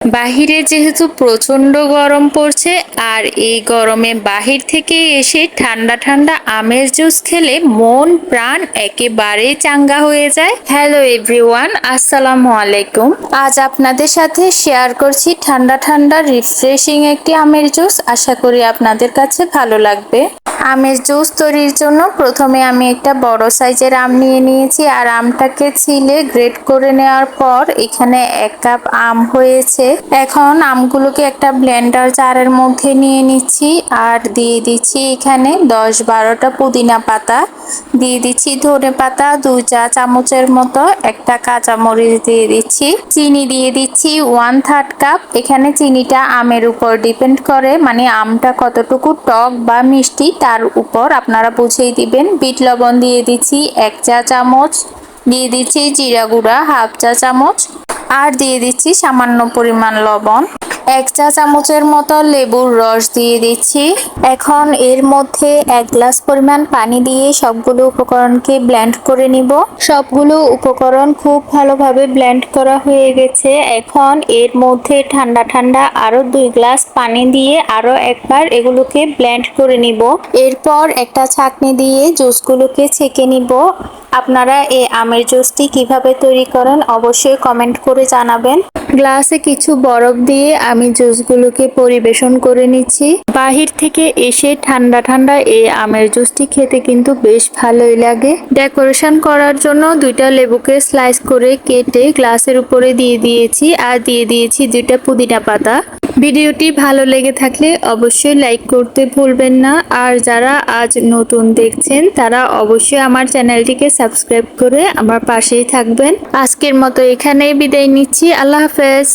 বাহিরে যেহেতু প্রচণ্ড গরম পড়ছে, আর এই গরমে বাহির থেকে এসে ঠান্ডা ঠান্ডা আমের জুস খেলে মন, প্রাণ একেবারে চাঙ্গা হয়ে যায়। হ্যালো এভরিওয়ান আসসালামু আলাইকুম। আজ আপনাদের সাথে শেয়ার করছি ঠান্ডা ঠান্ডা রিফ্রেশিং একটি আমের জুস। আশা করি আপনাদের কাছে ভালো লাগবে। আমের জুস তৈরির জন্য প্রথমে আমি একটা বড় সাইজের আম নিয়ে নিয়েছি, আর আমটাকে ছিলে গ্রেট করে নেওয়ার পর এখানে এক কাপ আম হয়েছে। এখন আমগুলোকে একটা ব্লেন্ডার জারের মধ্যে নিয়ে নিচ্ছি আর দিয়ে দিচ্ছি এখানে দশ বারোটা পুদিনা পাতা। দিয়ে দিচ্ছি ধনে পাতা দুই চা চামচের মতো একটা কাঁচামরিচ দিয়ে দিচ্ছি। চিনি দিয়ে দিচ্ছি ওয়ান থার্ড কাপ এখানে চিনিটা আমের উপর ডিপেন্ড করে মানে আমটা কতটুকু টক বা মিষ্টি তার উপর আপনারা বুঝেই দিবেন। বিট লবণ দিয়ে দিচ্ছি এক চা চামচ। দিয়ে দিচ্ছি জিরা গুঁড়া, হাফ চা চামচ। আর দিয়ে দিচ্ছি সামান্য পরিমাণ লবণ। এক চা চামচের মতো লেবুর রস দিয়ে দিচ্ছি। এখন এর মধ্যে এক গ্লাস পরিমাণ পানি দিয়ে সবগুলো উপকরণকে ব্লেন্ড করে নিব। সবগুলো উপকরণ খুব ভালোভাবে ব্লেন্ড করা হয়ে গেছে। এখন এর মধ্যে ঠান্ডা ঠান্ডা আরও দুই গ্লাস পানি দিয়ে আরও একবার এগুলোকে ব্লেন্ড করে নিব। এরপর একটা ছাঁকনি দিয়ে জুসগুলোকে ছেঁকে নিব। আপনারা এই আমের জুসটি কীভাবে তৈরি করেন অবশ্যই কমেন্ট করে জানাবেন। গ্লাসে কিছু বরফ দিয়ে আমি জুসগুলোকে পরিবেশন করে নিচ্ছি। বাহির থেকে এসে ঠান্ডা ঠান্ডা এই আমের জুসটি খেতে কিন্তু বেশ ভালোই লাগে। ডেকোরেশন করার জন্য দুইটা লেবুকে স্লাইস করে কেটে গ্লাসের উপরে দিয়ে দিয়েছি আর দিয়ে দিয়েছি দুইটা পুদিনা পাতা। ভিডিওটি ভালো লেগে থাকলে অবশ্যই লাইক করতে ভুলবেন না। আর যারা আজ নতুন দেখছেন, তারা অবশ্যই আমার চ্যানেলটিকে সাবস্ক্রাইব করে আমার পাশেই থাকবেন। আজকের মতো এখানেই বিদায় নিচ্ছি। আল্লাহ হাফেজ।